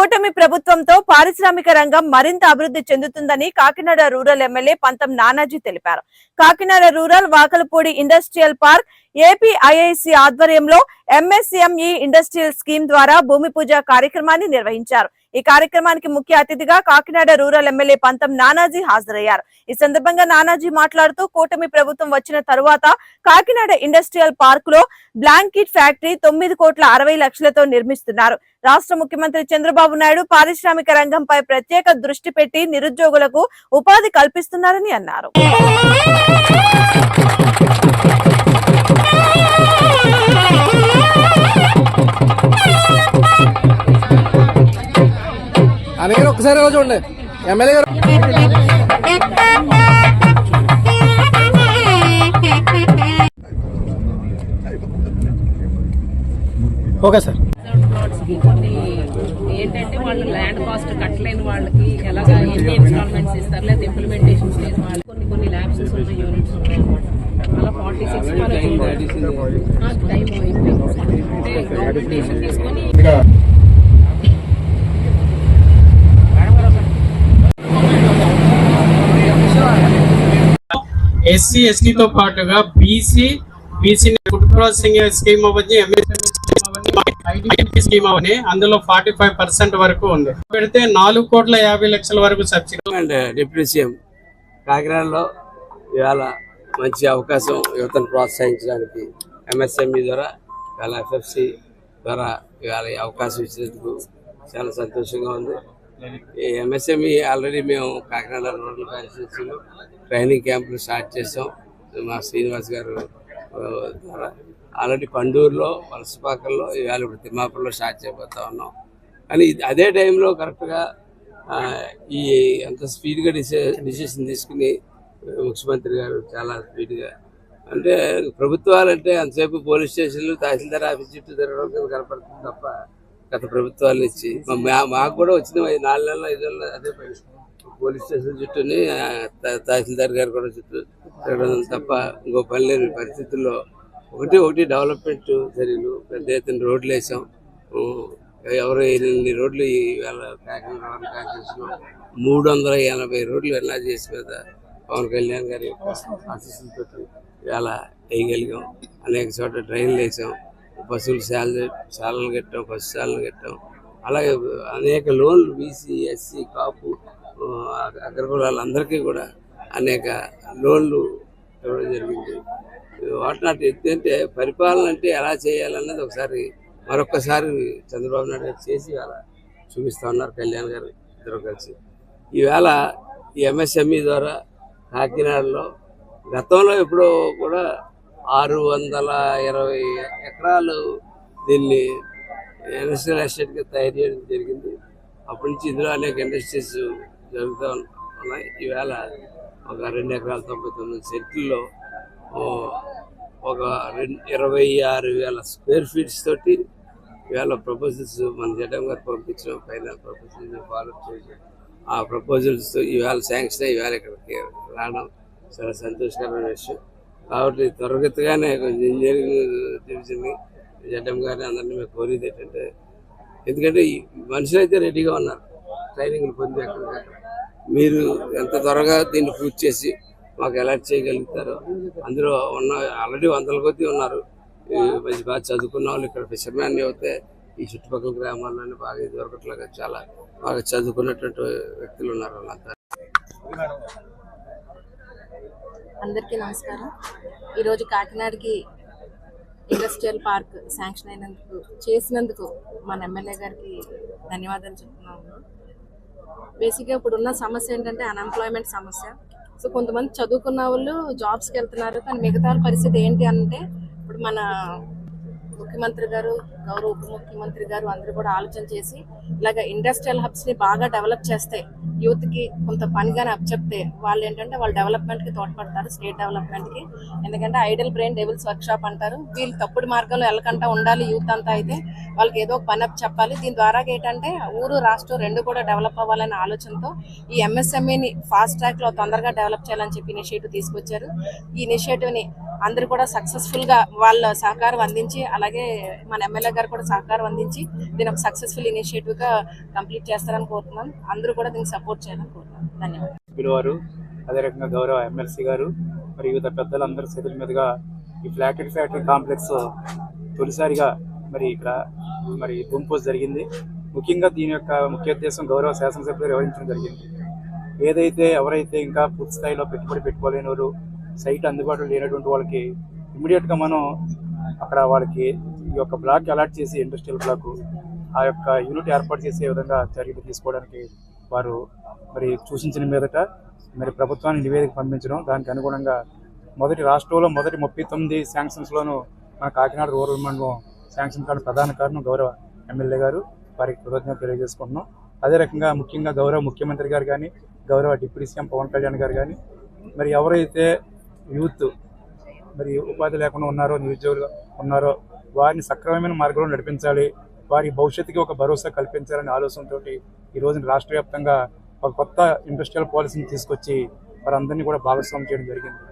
కూటమి ప్రభుత్వంతో పారిశ్రామిక రంగం మరింత అభివృద్ధి చెందుతుందని కాకినాడ రూరల్ ఎమ్మెల్యే పంతం నానాజీ తెలిపారు. Kakinada rural Vakalapudi industrial park APIIC ఆధ్వర్యంలో ఎంఎస్ఎంఈ ఇండస్ట్రియల్ స్కీమ్ ద్వారా భూమి పూజ కార్యక్రమాన్ని నిర్వహించారు. ఈ కార్యక్రమానికి ముఖ్య అతిథిగా కాకినాడ రూరల్ ఎమ్మెల్యే పంతం నానాజీ హాజరయ్యారు. ఈ సందర్భంగా నానాజీ మాట్లాడుతూ కూటమి ప్రభుత్వం వచ్చిన తరువాత కాకినాడ ఇండస్ట్రియల్ పార్క్లో బ్లాంకెట్ ఫ్యాక్టరీ తొమ్మిది కోట్ల అరవై లక్షలతో నిర్మిస్తున్నారు. రాష్ట్ర ముఖ్యమంత్రి చంద్రబాబు నాయుడు పారిశ్రామిక రంగంపై ప్రత్యేక దృష్టి పెట్టి నిరుద్యోగులకు ఉపాధి కల్పిస్తున్నారని అన్నారు. ఒక్కసారి చూడండి ఎమ్మెల్యే గారు. Okay sir. ఏంటంటే వాళ్ళు ల్యాండ్ కాస్ట్ కట్టలేని వాళ్ళకి ఎలాగా ఎన్ని ఇన్స్టాల్మెంట్స్ ఇస్తారు లేదా ఇంప్లిమెంటేషన్ లేని వాళ్ళు కొన్ని కొన్ని ల్యాబ్స్ ఉన్న యూనిట్స్ ఉన్నాయి అన్నమాట. అలా ఫార్టీ సిక్స్ టైం అయిపోయింది అంటే తీసుకొని ఎస్సీ ఎస్టీతో పాటుగా BC BC food processing scheme అవ్వచ్చు ఎంఎస్ఎంఈ స్కీమ్ స్కీమ్ అవని అందులో ఫార్టీ ఫైవ్ పర్సెంట్ వరకు ఉంది. పెడితే నాలుగు కోట్ల యాభై లక్షల వరకు సబ్సిడీ. అండ్ డిప్యూటీ సీఎం కాకినాడలో ఇవాళ మంచి అవకాశం యువతను ప్రోత్సహించడానికి ఎంఎస్ఎంఈ ద్వారా ఇవాళ ఎఫ్ఎఫ్సి ద్వారా ఇవాళ ఈ అవకాశం ఇచ్చినందుకు చాలా సంతోషంగా ఉంది. ఈ ఎంఎస్ఎంఈ ఆల్రెడీ మేము కాకినాడ రూరల్ కాన్స్టిట్యూన్సీలో ట్రైనింగ్ క్యాంపులు స్టార్ట్ చేసాం మా శ్రీనివాస్ గారు ద్వారా. ఆల్రెడీ పండూరులో వలసపాకల్లో ఇవాళ ఇప్పుడు తిమ్మాపూర్లో స్టార్ట్ చేయబోతా ఉన్నాం. కానీ అదే టైంలో కరెక్ట్గా ఈ అంత స్పీడ్గా డిసే డిసిషన్ తీసుకుని ముఖ్యమంత్రి గారు చాలా స్పీడ్గా అంటే ప్రభుత్వాలు అంటే అంతసేపు పోలీస్ స్టేషన్లు తహసీల్దార్ ఆఫీస్ చుట్టూ తిరగడం కింద కనపడుతుంది తప్ప గత ప్రభుత్వాలు ఇచ్చి మాకు కూడా వచ్చింది నాలుగు నెలలు ఐదు నెలలు అదే పరిస్థితి పోలీస్ స్టేషన్ చుట్టూని తహసీల్దార్ గారు కూడా చుట్టూ తిరగడం తప్ప ఇంకో పని లేని పరిస్థితుల్లో ఒకటి ఒకటి డెవలప్మెంట్ చర్యలు పెద్ద ఎత్తున రోడ్లు వేసాం. ఎవరు ఎన్ని రోడ్లు ఇవాళ కాకినాడ చేసినాం. మూడు వందల ఎనభై రోడ్లు ఎలా చేసి మీద పవన్ కళ్యాణ్ గారి ఆశీస్సులతో ఇవాళ వేయగలిగాం. అనేక చోట్ల ట్రైన్లు వేసాం. పశువులు శాల శాలలు కట్టాం పశు శాలలు కట్టాం. అలాగే అనేక లోన్లు బీసీ ఎస్సీ కాపు అగ్రకులాలందరికీ కూడా అనేక లోన్లు ఇవ్వడం జరిగింది. వాట్ నాట్ అంటే పరిపాలన అంటే ఎలా చేయాలన్నది ఒకసారి మరొకసారి చంద్రబాబు నాయుడు గారు చేసి అలా చూపిస్తూ ఉన్నారు కళ్యాణ్ గారు ఇద్దరు కలిసి. ఈవేళ ఈ ఎంఎస్ఎంఈ ద్వారా కాకినాడలో గతంలో ఎప్పుడో కూడా ఆరు వందల ఇరవై ఎకరాలు దీన్ని ఇండస్ట్రియల్ ఎస్టేట్గా తయారు చేయడం జరిగింది. అప్పటి నుంచి ఇందులో అనేక ఇండస్ట్రీస్ జరుగుతూ ఉన్నాయి. ఈవేళ ఒక రెండు ఎకరాల తొంభై తొమ్మిది సెంట్లలో ఒక రెండు ఇరవై ఆరు వేల స్క్వేర్ ఫీట్స్ తోటి ఈవేళ ప్రపోజల్స్ మన జగన్ గారు పంపించిన ఫైనల్ ప్రపోజల్స్ ఫాలో చేసి ఆ ప్రపోజల్స్ ఈవేళ శాంక్షన్ అయ్యి ఇక్కడికి రావడం చాలా సంతోషకరమైన విషయం. కాబట్టి త్వరగతిగానే కొంచెం ఇంజనీరింగ్ డివిజన్ని జడ్ఎం గారిని అందరినీ మేము కోరేది ఏంటంటే ఎందుకంటే ఈ మనుషులు అయితే రెడీగా ఉన్నారు. ట్రైనింగ్లు పొంది ఎక్కడికక్కడ మీరు ఎంత త్వరగా దీన్ని పూర్తి చేసి మాకు అలర్ట్ చేయగలుగుతారో అందులో ఉన్న ఆల్రెడీ వందల కొద్దీ ఉన్నారు. ఈ మంచి బాగా చదువుకున్న వాళ్ళు ఇక్కడ ఫిషర్మ్యాన్ అయితే ఈ చుట్టుపక్కల గ్రామాల్లోనే బాగా దొరకట్లుగా చాలా బాగా చదువుకున్నటువంటి వ్యక్తులు ఉన్నారు వాళ్ళంతా. అందరికీ నమస్కారం. ఈరోజు కాకినాడకి ఇండస్ట్రియల్ పార్క్ శాంక్షన్ అయినందుకు చేసినందుకు మన ఎమ్మెల్యే గారికి ధన్యవాదాలు చెప్తున్నాము. బేసిక్గా ఇప్పుడు ఉన్న సమస్య ఏంటంటే అన్ఎంప్లాయ్మెంట్ సమస్య. సో కొంతమంది చదువుకున్న వాళ్ళు జాబ్స్కి వెళ్తున్నారు కానీ మిగతా పరిస్థితి ఏంటి అంటే ఇప్పుడు మన ముఖ్యమంత్రి గారు గౌరవ ఉప ముఖ్యమంత్రి గారు అందరూ కూడా ఆలోచన చేసి ఇలాగ ఇండస్ట్రియల్ హబ్స్ని బాగా డెవలప్ చేస్తే యూత్కి కొంత పనిగానే అప్పచెప్తే వాళ్ళు ఏంటంటే వాళ్ళు డెవలప్మెంట్కి తోడ్పడతారు స్టేట్ డెవలప్మెంట్కి. ఎందుకంటే idle brain devil's workshop అంటారు. వీళ్ళు తప్పుడు మార్గంలో వెళ్ళకుండా ఉండాలి యూత్ అంతా అయితే వాళ్ళకి ఏదో పని అప్ చెప్పాలి దీని ద్వారా ఏంటంటే ఊరు రాష్ట్రం రెండు కూడా డెవలప్ అవ్వాలనే ఆలోచనతో ఈ ఎంఎస్ఎంఈని ఫాస్ట్ ట్రాక్లో తొందరగా డెవలప్ చేయాలని చెప్పి ఇనిషియేటివ్ తీసుకొచ్చారు. ఈ ఇనిషియేటివ్ని అందరూ కూడా సక్సెస్ఫుల్గా వాళ్ళ సహకారం అందించి అలాగే మన ఎమ్మెల్యే గారు కూడా సహకారం అందించి దీని ఒక సక్సెస్ఫుల్ ఇనిషియేటివ్గా కంప్లీట్ చేస్తారని కోరుతున్నాను అందరూ కూడా దీనికి సపోర్ట్ చేయాలని కోరుతున్నాను ధన్యవాదాలు. వారు అదే రకంగా గౌరవ ఎమ్మెల్సీ గారు మరి వివిధ పెద్దలందరి చేతుల మీదుగా ఈ ఫ్లాకెట్ ఫ్యాక్టరీ కాంప్లెక్స్ తొలిసారిగా మరి ఇక్కడ మరి గుంపు జరిగింది. ముఖ్యంగా దీని యొక్క ముఖ్య ఉద్దేశం గౌరవ శాసనసభ్యులు వివరించడం జరిగింది. ఏదైతే ఎవరైతే ఇంకా పూర్తి స్థాయిలో పెట్టుబడి పెట్టుకోలేని వారు సైట్ అందుబాటులో లేనటువంటి వాళ్ళకి ఇమీడియట్గా మనం అక్కడ వాళ్ళకి ఈ యొక్క బ్లాక్ అలాట్ చేసి ఇండస్ట్రియల్ బ్లాక్ ఆ యొక్క యూనిట్ ఏర్పాటు చేసే విధంగా చర్యలు తీసుకోవడానికి వారు మరి సూచించిన మీదట మరి ప్రభుత్వానికి నివేదిక పంపించడం దానికి అనుగుణంగా మొదటి రాష్ట్రంలో మొదటి ముప్పై తొమ్మిది శాంక్షన్స్లోనూ మన కాకినాడ రూరల్ మండలం శాంక్షన్ కావడం ప్రధాన కారణం గౌరవ ఎమ్మెల్యే గారు వారికి కృతజ్ఞత తెలియజేసుకుంటున్నాం. అదే రకంగా ముఖ్యంగా గౌరవ ముఖ్యమంత్రి గారు కానీ గౌరవ డిప్యూటీ సీఎం పవన్ కళ్యాణ్ గారు కానీ మరి ఎవరైతే యూత్ మరి ఉపాధి లేకుండా ఉన్నారో నిరుద్యోగులు ఉన్నారో వారిని సక్రమమైన మార్గంలో నడిపించాలి వారి భవిష్యత్తుకి ఒక భరోసా కల్పించాలనే ఆలోచనతో ఈ రోజున రాష్ట్ర వ్యాప్తంగా ఒక కొత్త ఇండస్ట్రియల్ పాలసీని తీసుకొచ్చి వారందరినీ కూడా భాగస్వామ్యం చేయడం జరిగింది.